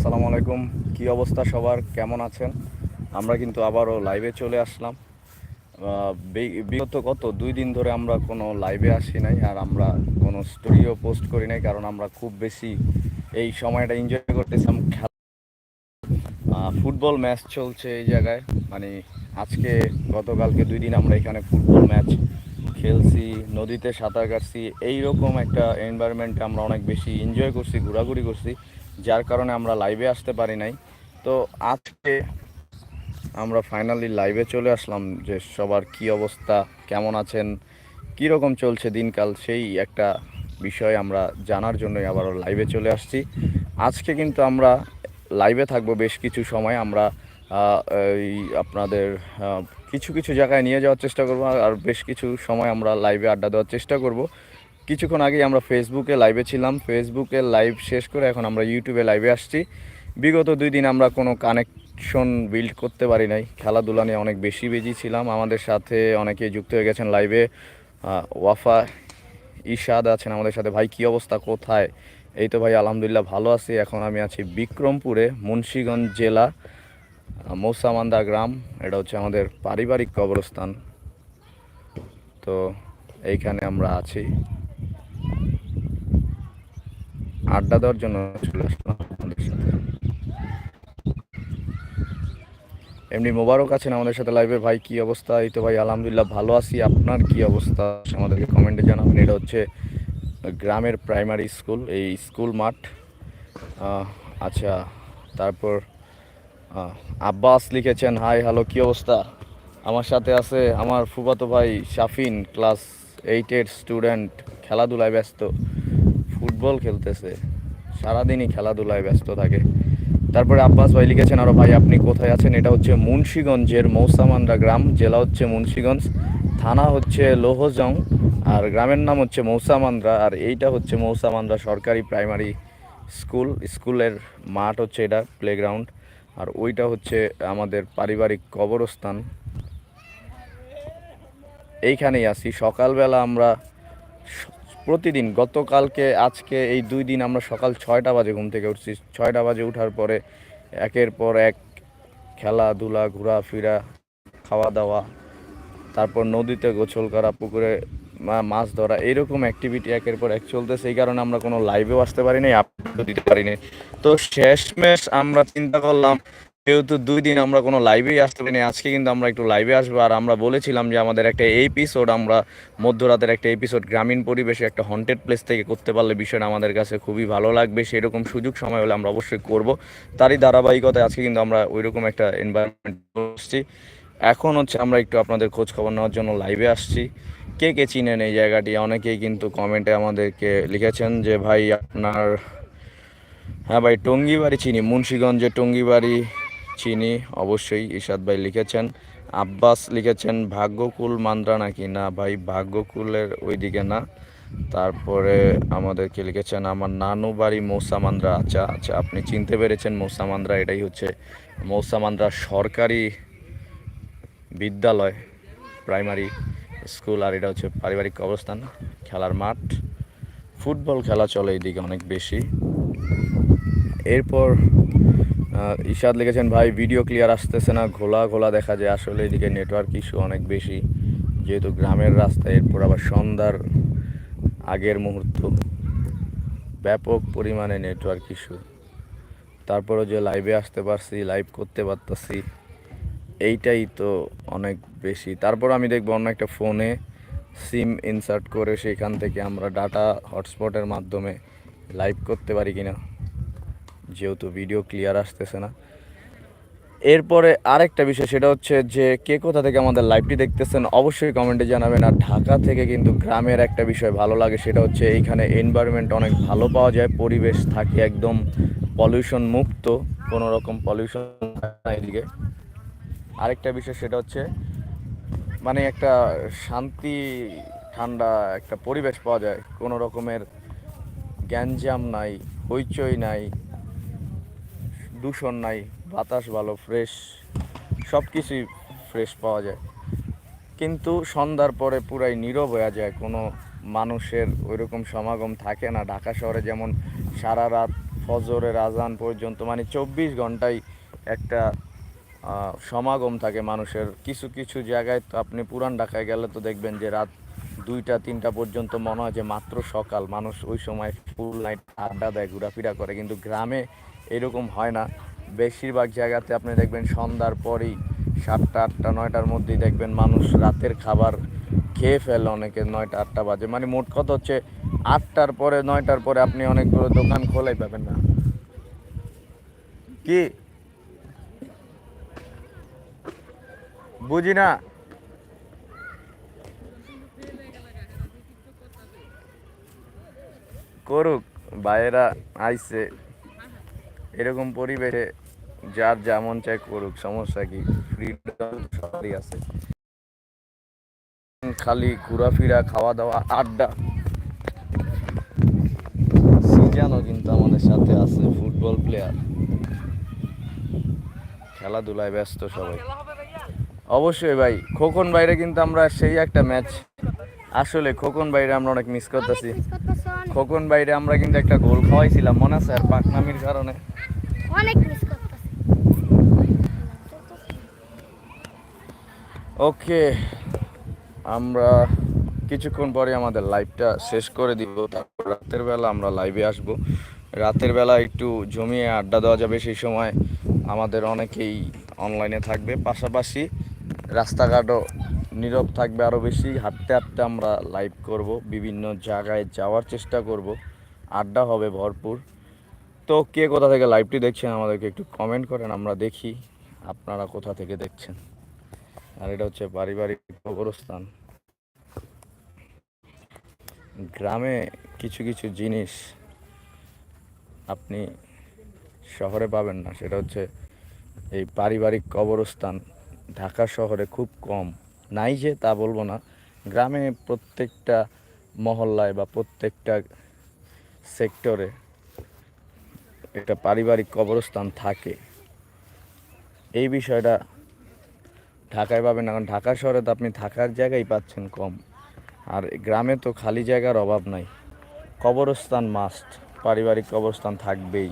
আসসালামু আলাইকুম। কি অবস্থা সবার? কেমন আছেন? আমরা কিন্তু আবারও লাইভে চলে আসলাম। বিগত কত? দুই দিন ধরে আমরা কোনো লাইভে আসি নাই আর আমরা কোনো স্টোরিও পোস্ট করি নাই কারণ আমরা খুব বেশি এই সময়টা এনজয় করতেছিলাম খেলা ফুটবল ম্যাচ চলছে এই জায়গায়। মানে আজকে গতকালকে দুই দিন আমরা এখানে ফুটবল ম্যাচ খেলছি, নদীতে সাঁতার কাটছি, এইরকম একটা এনভায়রনমেন্টে আমরা অনেক বেশি এনজয় করছি, ঘোরাঘুরি করছি। যার কারণে আমরা লাইভে আসতে পারি নাই। তো আজকে আমরা ফাইনালি লাইভে চলে আসলাম যে সবার কি অবস্থা, কেমন আছেন, কী রকম চলছে দিনকাল, সেই একটা বিষয় আমরা জানার জন্যই আবারও লাইভে চলে আসছি। আজকে কিন্তু আমরা লাইভে থাকব বেশ কিছু সময়। আমরা এই আপনাদের কিছু কিছু জায়গায় নিয়ে যাওয়ার চেষ্টা করব আর বেশ কিছু সময় আমরা লাইভে আড্ডা দেওয়ার চেষ্টা করব। কিছুক্ষণ আগেই আমরা ফেসবুকে লাইভে ছিলাম। ফেসবুকে লাইভ শেষ করে এখন আমরা ইউটিউবে লাইভে আসছি। বিগত দুই দিন আমরা কোনো কানেকশন বিল্ড করতে পারি নাই। খেলাধুলা নিয়ে অনেক বেশি বেজি ছিলাম। আমাদের সাথে অনেকেই যুক্ত হয়ে গেছেন লাইভে ওয়াফা ইশাদ আছেন আমাদের সাথে। ভাই, কি অবস্থা? কোথায়? এই তো ভাই, আলহামদুলিল্লাহ ভালো আছি। এখন আমি আছি বিক্রমপুরে, মুন্সীগঞ্জ জেলা মৌসামান্দা গ্রাম। এটা হচ্ছে আমাদের পারিবারিক কবরস্থান। তো এইখানে আমরা আছি। আড্ডা দেওয়ার জন্য চলে আসলাম সাথে। এমনি মোবারক আছেন আমাদের সাথে লাইভে ভাই, কি অবস্থা? এই তো ভাই, আলহামদুলিল্লাহ ভালো আছি। আপনার কি অবস্থা? আমাদেরকে কমেন্টে জানাবেন। এটা হচ্ছে গ্রামের প্রাইমারি স্কুল এই স্কুল মাঠ। আচ্ছা তারপর আব্বাস লিখেছেন হাই হ্যালো কি অবস্থা? আমার সাথে আছে আমার ফুফাতো ভাই শাফিন ক্লাস এইটের স্টুডেন্ট খেলাধুলায় ব্যস্ত। ফুটবল খেলতেছে, সারাদিনই খেলাধুলায় ব্যস্ত থাকে। তারপরে আব্বাস ভাই লিখেছেন আরও ভাই, আপনি কোথায় আছেন? এটা হচ্ছে মুন্সীগঞ্জের মৌসামান্ডা গ্রাম, জেলা হচ্ছে মুন্সীগঞ্জ, থানা হচ্ছে লোহজং, আর গ্রামের নাম হচ্ছে মৌসামান্দ্রা আর এইটা হচ্ছে মৌসামান্দ্রা সরকারি প্রাইমারি স্কুল, স্কুলের মাঠ হচ্ছে এটা প্লেগ্রাউন্ড আর ওইটা হচ্ছে আমাদের পারিবারিক কবরস্থান। এইখানেই আছি। সকালবেলা আমরা প্রতিদিন, গতকালকে, আজকে, এই দুই দিন আমরা সকাল ছয়টা বাজে ঘুম থেকে উঠছি। ছয়টা বাজে ওঠার পরে একের পর এক খেলাধুলা, ঘোরাফেরা খাওয়া দাওয়া তারপর নদীতে গোসল করা, পুকুরে মাছ ধরা, এইরকম অ্যাক্টিভিটি একের পর এক চলতেছে। এই কারণে আমরা কোনো লাইভেও আসতে পারি নাই দিতে পারি নাই। তো শেষমেশ আমরা চিন্তা করলাম যেহেতু দুই দিন আমরা কোনো লাইভেই আসতে পারিনি, আজকে কিন্তু আমরা একটু লাইভে আসব। আর আমরা বলেছিলাম যে আমাদের একটা এপিসোড আমরা মধ্যরাতের একটা এপিসোড গ্রামীণ পরিবেশে একটা হন্টেড প্লেস থেকে করতে পারলে বিষয়টা আমাদের কাছে খুবই ভালো লাগবে। সেরকম সুযোগ সময় হলে আমরা অবশ্যই করব। তারই ধারাবাহিকতায় আজকে কিন্তু আমরা ওইরকম একটা এনভায়রনমেন্ট আসছি। এখন হচ্ছে আমরা একটু আপনাদের খোঁজ খবর নেওয়ার জন্য লাইভে আসছি। কে কে চিনেন এই জায়গাটি? অনেকেই কিন্তু কমেন্টে আমাদেরকে লিখেছেন যে, ভাই, আপনার হ্যাঁ ভাই, টঙ্গিবাড়ি চিনি। মুন্সীগঞ্জে টঙ্গিবাড়ি চিনি অবশ্যই ইশাদ ভাই লিখেছেন। আব্বাস লিখেছেন, ভাগ্যকুল মান্দ্রা নাকি? না ভাই, ভাগ্যকুলের ওইদিকে না। তারপরে আমাদেরকে লিখেছেন, আমার নানু বাড়ি মৌসা মৌসামান্দ্রা আচ্ছা আচ্ছা আপনি চিনতে পেরেছেন মৌসা মৌসামান্দ্রা এটাই হচ্ছে মৌসা মৌসামান্দ্রা সরকারি বিদ্যালয়, প্রাইমারি স্কুল, আর এটা হচ্ছে পারিবারিক অবস্থান খেলার মাঠ। ফুটবল খেলা চলে এইদিকে অনেক বেশি। এরপর ইশাদ লিখেছেন, ভাই ভিডিও ক্লিয়ার আসতেছে না, ঘোলা ঘোলা দেখা যায়। আসলে এদিকে নেটওয়ার্ক ইস্যু অনেক বেশি। যেহেতু গ্রামের রাস্তা, এরপর আবার সন্ধ্যার আগের মুহূর্ত। ব্যাপক পরিমাণে নেটওয়ার্ক ইস্যু তারপরও যে লাইভে আসতে পারছি লাইভ করতে পারতাছি, এইটাই তো অনেক বেশি। তারপর আমি দেখব অন্য একটা ফোনে সিম ইনসার্ট করে সেখান থেকে আমরা ডাটা হটস্পটের মাধ্যমে লাইভ করতে পারি কিনা। যেহেতু ভিডিও ক্লিয়ার আসতেছে না। এরপরে আরেকটা বিষয়, সেটা হচ্ছে যে কে কোথা থেকে আমাদের লাইভটি দেখতেছেন, অবশ্যই কমেন্টে জানাবেন। আর ঢাকা থেকে কিন্তু গ্রামের একটা বিষয় ভালো লাগে, সেটা হচ্ছে এইখানে এনভায়রনমেন্ট অনেক ভালো পাওয়া যায়, পরিবেশ থাকে একদম পলিউশন মুক্ত, কোনো রকম পলিউশন এদিকে। আরেকটা বিষয়, সেটা হচ্ছে মানে একটা শান্তি, ঠান্ডা একটা পরিবেশ পাওয়া যায়, কোনো রকমের গ্যাঞ্জাম নাই, হইচই নাই দূষণ নাই, বাতাস ভালো ফ্রেশ সব কিছুই ফ্রেশ পাওয়া যায়। কিন্তু সন্ধ্যার পরে পুরাই নীরব হয়ে যায়, কোনো মানুষের ওইরকম সমাগম থাকে না। ঢাকা শহরে যেমন সারা রাত ফজরের আজান পর্যন্ত মানে চব্বিশ ঘন্টায় একটা সমাগম থাকে মানুষের। কিছু কিছু জায়গায় তো আপনি পুরান ঢাকায় গেলে তো দেখবেন যে রাত দুইটা, তিনটা পর্যন্ত মনে হয় যে মাত্র সকাল। মানুষ ওই সময় ফুল নাইট আড্ডা দেয়, ঘোরাফেরা করে। কিন্তু গ্রামে এরকম হয় না। বেশিরভাগ জায়গাতে আপনি দেখবেন সন্ধ্যার পরেই সাতটা, আটটা, নয়টার মধ্যেই দেখবেন মানুষ রাতের খাবার খেয়ে ফেলে অনেকে নয়টা, আটটা বাজে। মানে মোট কথা হচ্ছে আটটার পরে, নয়টার পরে আপনি অনেকগুলো দোকান খোলাই পাবেন না। কি? বুঝি না? করুক বাইরা আইছে। এরকম পরিবেশে যার যেমন চাই করুক, সমস্যা কি? ফ্রিডম সবারই আছে। খালি ঘোরাফেরা খাওয়া দাওয়া আড্ডা। সিজানও কিন্তু আমাদের সাথে আছে ফুটবল প্লেয়ার খেলাধুলায় ব্যস্ত সবাই। অবশ্যই ভাই, খোকন বাইরে কিন্তু আমরা সেই একটা ম্যাচ আসলে খোকন বাইরে আমরা অনেক মিস করতেছি। খোকন বাইরে আমরা কিন্তু একটা গোল খাওয়াইছিলাম মনে আছে? আর পাকনামির কারণে। অনেক মিস ওকে আমরা কিছুক্ষণ পরে আমাদের লাইভটা শেষ করে দিব। তারপর রাতের বেলা আমরা লাইভে আসব। রাতের বেলা একটু জমিয়ে আড্ডা দেওয়া যাবে সেই সময়। আমাদের অনেকেই অনলাইনে থাকবে। পাশাপাশি রাস্তাঘাটও নীরব থাকবে আরও বেশি। হাঁটতে হাঁটতে আমরা লাইভ করব, বিভিন্ন জায়গায় যাওয়ার চেষ্টা করব। আড্ডা হবে ভরপুর। তো কে কোথা থেকে লাইভটি দেখছেন আমাদেরকে একটু কমেন্ট করেন, আমরা দেখি আপনারা কোথা থেকে দেখছেন। আর এটা হচ্ছে পারিবারিক কবরস্থান। গ্রামে কিছু কিছু জিনিস আপনি শহরে পাবেন না, সেটা হচ্ছে এই পারিবারিক কবরস্থান ঢাকা শহরে খুব কম। নাই যে, তা বলব না। গ্রামে প্রত্যেকটা মহল্লায় বা প্রত্যেকটা সেক্টরে একটা পারিবারিক কবরস্থান থাকে। এই বিষয়টা ঢাকায় পাবেন না, কারণ ঢাকা শহরে তো আপনি থাকার জায়গাই পাচ্ছেন কম। আর গ্রামে তো খালি জায়গার অভাব নাই। কবরস্থান মাস্ট পারিবারিক কবরস্থান থাকবেই।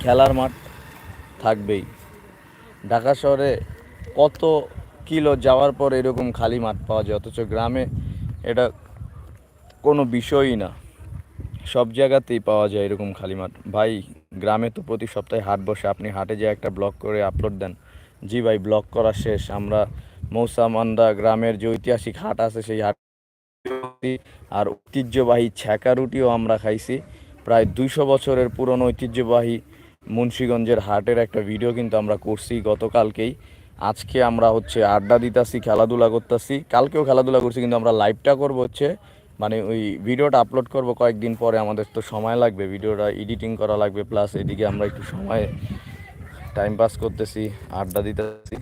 খেলার মাঠ থাকবেই। ঢাকা শহরে কত কিলো যাওয়ার পর এরকম খালি মাঠ পাওয়া যায়? অথচ গ্রামে এটা কোনো বিষয়ই না। সব জায়গাতেই পাওয়া যায় এরকম খালি মাঠ। ভাই, গ্রামে তো প্রতি সপ্তাহে হাট বসে। আপনি হাটে যে একটা ব্লগ করে আপলোড দেন। জি ভাই, ব্লগ করা শেষ। আমরা মৌসামান্দা গ্রামের যে ঐতিহাসিক হাট আছে, সেই হাট আর ঐতিহ্যবাহী ছ্যাঁকা রুটিও আমরা খাইছি। প্রায় দুইশো বছরের পুরনো ঐতিহ্যবাহী মুন্সীগঞ্জের হাটের একটা ভিডিও কিন্তু আমরা করছি গতকালকেই। আজকে আমরা হচ্ছে আড্ডা দিতাছি, খেলাধুলা করতেছি। কালকেও খেলাধুলা করছি, কিন্তু আমরা লাইভটা করব হচ্ছে মানে ওই ভিডিওটা আপলোড করব কয়েকদিন পরে। আমাদের তো সময় লাগবে, ভিডিওটা এডিটিং করা লাগবে প্লাস এদিকে আমরা একটু সময় টাইম পাস করতেছি, আড্ডা দিতেছি।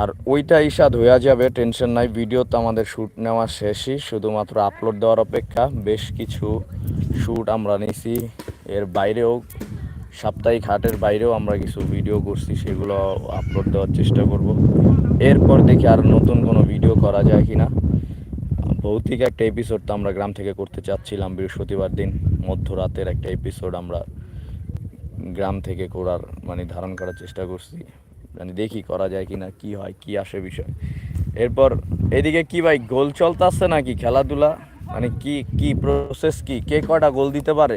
আর ওইটা ইস্বাদ হয়ে যাবে টেনশন নাই। ভিডিও তো আমাদের শ্যুট নেওয়া শেষই, শুধুমাত্র আপলোড দেওয়ার অপেক্ষা। বেশ কিছু শ্যুট আমরা নিছি, এর বাইরেও সাপ্তাহিক হাটের বাইরেও আমরা কিছু ভিডিও করছি, সেগুলো আপলোড দেওয়ার চেষ্টা করব। এরপর দেখি আর নতুন কোনো ভিডিও করা যায় কি না ভৌতিক একটা এপিসোড তো আমরা গ্রাম থেকে করতে চাচ্ছিলাম, বৃহস্পতিবার দিন, মধ্যরাতের একটা এপিসোড আমরা গ্রাম থেকে করার মানে ধারণ করার চেষ্টা করছি। মানে দেখি করা যায় কি না কি হয়, কি আসে বিষয়। এরপর এদিকে কি ভাই, গোল চলতেছে নাকি খেলাধুলা? মানে কি কি প্রসেস কি? কে কটা গোল দিতে পারে?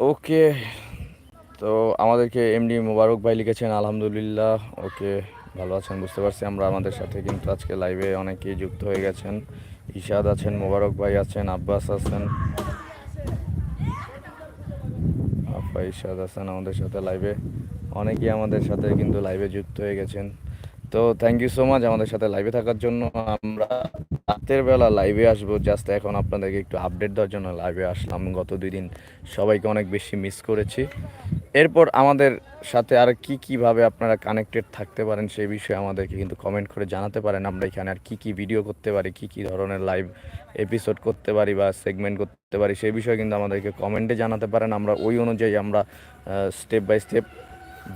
ওকে, তো আমাদেরকে এমডি মোবারক ভাই লিখেছেন, আলহামদুলিল্লাহ, ওকে, ভালো আছেন, বুঝতে পারছি আমরা আমাদের সাথে, কিন্তু আজকে লাইভে অনেকেই যুক্ত হয়ে গেছেন। ইশাদ আছেন, মোবারক ভাই আছেন, আব্বাস আছেন। আব্বা ইশাদ আছেন আমাদের সাথে লাইভে অনেকেই আমাদের সাথে কিন্তু লাইভে যুক্ত হয়ে গেছেন। তো থ্যাংক ইউ সো মাচ আমাদের সাথে লাইভে থাকার জন্য। আমরা রাতের বেলা লাইভে আসব। জাস্ট এখন আপনাদেরকে একটু আপডেট দেওয়ার জন্য লাইভে আসলাম। গত দুই দিন সবাইকে অনেক বেশি মিস করেছি। এরপর আমাদের সাথে আর কি কীভাবে আপনারা কানেক্টেড থাকতে পারেন সেই বিষয়ে আমাদেরকে কিন্তু কমেন্ট করে জানাতে পারেন। আমরা এখানে আর কি কি ভিডিও করতে পারি, কি কি ধরনের লাইভ এপিসোড করতে পারি বা সেগমেন্ট করতে পারি সেই বিষয়ে কিন্তু আমাদেরকে কমেন্টে জানাতে পারেন। আমরা ওই অনুযায়ী আমরা স্টেপ বাই স্টেপ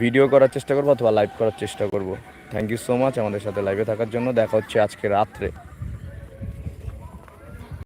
ভিডিও করার চেষ্টা করব অথবা লাইভ করার চেষ্টা করব। থ্যাংক ইউ সো মাচ আমাদের সাথে লাইভে থাকার জন্য। দেখা হচ্ছে আজকে রাত্রে।